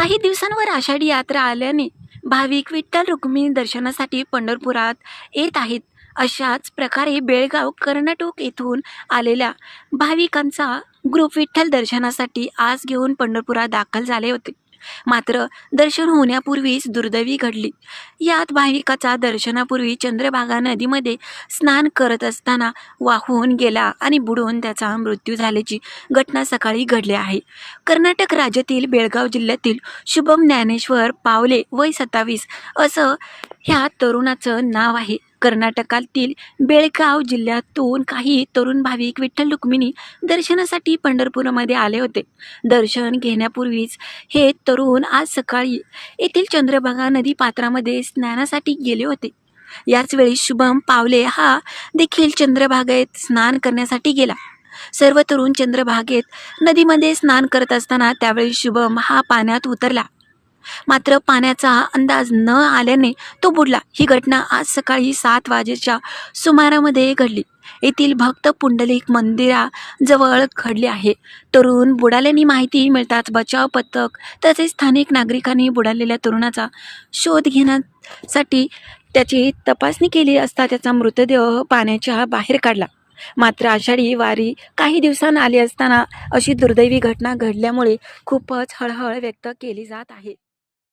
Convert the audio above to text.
काही दिवसांवर आषाढी यात्रा आल्याने भाविक विठ्ठल रुक्मिणी दर्शनासाठी पंढरपुरात येत आहेत. अशाच प्रकारे बेळगाव कर्नाटक येथून आलेल्या भाविकांचा ग्रुप विठ्ठल दर्शनासाठी आज घेऊन पंढरपुरात दाखल झाले होते. मात्र दर्शन होण्यापूर्वीच दुर्दैवी घडली. यात भाविकाचा दर्शनापूर्वी चंद्रभागा नदीमध्ये स्नान करत असताना वाहून गेला आणि बुडून त्याचा मृत्यू झाल्याची घटना सकाळी घडली आहे. कर्नाटक राज्यातील बेळगाव जिल्ह्यातील शुभम ज्ञानेश्वर पावले वय सत्तावीस असं ह्या तरुणाचं नाव आहे. कर्नाटकातील बेळगाव जिल्ह्यातून काही तरुण भाविक विठ्ठल रुक्मिणी दर्शनासाठी पंढरपूरमध्ये आले होते. दर्शन घेण्यापूर्वीच हे तरुण आज सकाळी येथील चंद्रभागा नदी पात्रामध्ये स्नानासाठी गेले होते. याच वेळी शुभम पावले हा देखील चंद्रभागेत स्नान करण्यासाठी गेला. सर्व तरुण चंद्रभागेत नदीमध्ये स्नान करत असताना त्यावेळी शुभम हा पाण्यात उतरला. मात्र पाण्याचा अंदाज न आल्याने तो बुडला. ही घटना आज सकाळी सात वाजेच्या सुमारामध्ये घडली. येथील भक्त पुंडलिक मंदिराजवळ घडली आहे. तरुण बुडाल्याने माहिती मिळताच बचाव पथक तसेच स्थानिक नागरिकांनी बुडालेल्या तरुणाचा शोध घेण्यासाठी त्याची तपासणी केली असता त्याचा मृतदेह पाण्याच्या बाहेर काढला. मात्र आषाढी वारी काही दिवसांना आली असताना अशी दुर्दैवी घटना घडल्यामुळे खूपच हळहळ व्यक्त केली जात आहे.